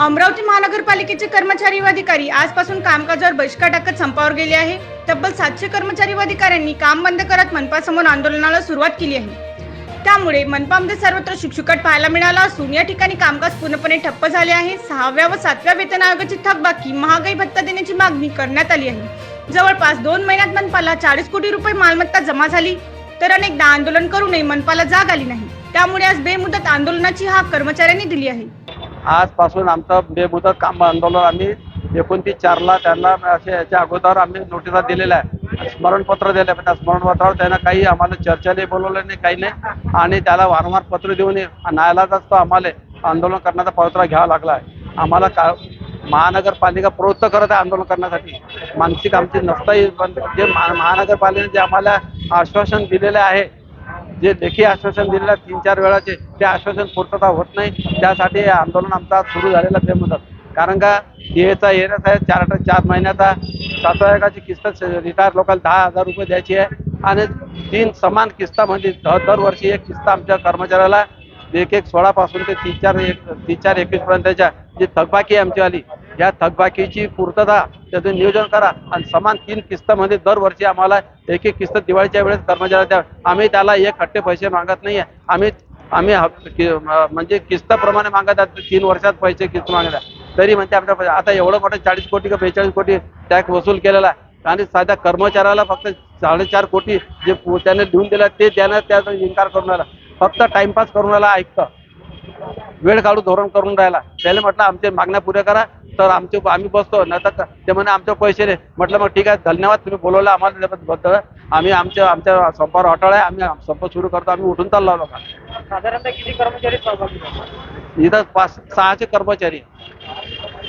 अमरावती महानगरपालिकेचे कर्मचारी व अधिकारी आजपासून कामकाजावर बहिष्कार टाकत संपावर गेले आहे. तब्बल सातशे कर्मचारी व अधिकाऱ्यांनी काम बंद करत मनपासमोर आंदोलनाला सुरुवात केली आहे. त्यामुळे मनपामध्ये सर्वत्र शुकशुकाट पाहायला मिळाला असून या ठिकाणी कामकाज पूर्णपणे ठप्प झाले आहे. सहाव्या व सातव्या वेतन आयोगाची थकबाकी महागाई भत्ता देण्याची मागणी करण्यात आली आहे. जवळपास दोन महिन्यात मनपाला चाळीस कोटी रुपये मालमत्ता जमा झाली तर अनेकदा आंदोलन करूनही मनपाला जाग आली नाही. त्यामुळे आज बेमुदत आंदोलनाची हाक कर्मचाऱ्यांनी दिली आहे. आजपासून आमचं बेमुदत काम आंदोलन आम्ही एकोणतीस चारला त्यांना असे याच्या अगोदर आम्ही नोटिसा दिलेल्या आहे स्मरणपत्र दिले पण त्या स्मरणपत्रावर त्यांना काही आम्हाला चर्चेने बोलवलं नाही काही नाही. आणि त्याला वारंवार पत्र देऊन न्यायालयात तो आम्हाला आंदोलन करण्याचा पवित्रा घ्यावा लागला आहे. आम्हाला का महानगरपालिका प्रवृत्त करत आहे आंदोलन करण्यासाठी. मानसिक आमची नसताही पण जे महा- महानगरपालिकेने जे आम्हाला आश्वासन दिलेले आहे जे लेखी आश्वासन दिलेलं तीन चार वेळाचे ते आश्वासन पूर्तता होत नाही. त्यासाठी आंदोलन आमचा सुरू झालेलं म्हणतात कारण का याचा एरस आहे चार चार महिन्याचा सातव्याची किस्त रिटायर लोकांना दहा हजार रुपये द्यायची आहे. आणि तीन समान किस्तामध्ये दर दरवर्षी एक किस्त आमच्या कर्मचाऱ्याला एक एक सोळापासून ते तीन चार एक तीन चार एकवीसपर्यंतच्या जी थकबाकी आमची आली या थकबाकीची पूर्तता त्याचं नियोजन करा. आणि समान तीन किस्तामध्ये दरवर्षी आम्हाला एक एक किस्त दिवाळीच्या वेळेस कर्मचाऱ्याला द्या. आम्ही त्याला एक हट्टे पैसे मागत नाही आहे आम्ही आम्ही म्हणजे किस्ताप्रमाणे मागत आहात. तीन वर्षात पैसे किस्त मागत तरी म्हणते आमच्या आता एवढं मोठं चाळीस कोटी का बेचाळीस कोटी टॅक्स वसूल केलेला आहे. आणि साध्या कर्मचाऱ्याला फक्त साडेचार कोटी जे त्याने लिहून दिलं ते त्यानं त्याचा इन्कार करून राहिला फक्त टाइमपास करून राहिला ऐकतं. वेळ काढून धोरण करून राहिला. त्याला म्हटलं आमच्या मागण्या पुऱ्या करा. तर आमचे आम्ही बसतो. नाही तर ते म्हणे आमचे पैसे नाही म्हटलं मग ठीक आहे धन्यवाद. तुम्ही बोलवलं आम्हाला त्याबद्दल आम्ही आमच्या आमच्या संपावर अटळ आहे. आम्ही संप सुरू करतो. आम्ही उठून चाललो आलो का साधारणतः किती कर्मचारी? इथं पाच सहाशे कर्मचारी.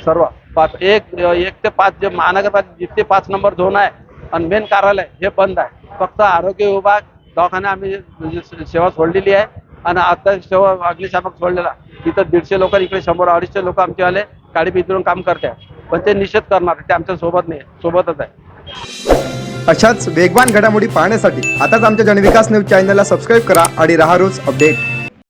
सर्व. पाच एक एक ते पाच जे महानगरपालिका जिथे पाच नंबर झोन आहे आणि मेन कार्यालय हे बंद आहे. फक्त आरोग्य विभाग दवाखाना आम्ही म्हणजे सेवा सोडलेली आहे. आणि आता सेवा अग्निशामक सोडलेला. तिथं दीडशे लोक इकडे शंभर अडीचशे लोक आमचे आले गाडी पितळून काम करते पण ते निषेध करणार ते आमच्यासोबत नाही सोबतच आहे. अशाच वेगवान घडामोडी पाहण्यासाठी आताच आमच्या जनविकास न्यूज चॅनलला सबस्क्राईब करा आणि राहा रोज अपडेट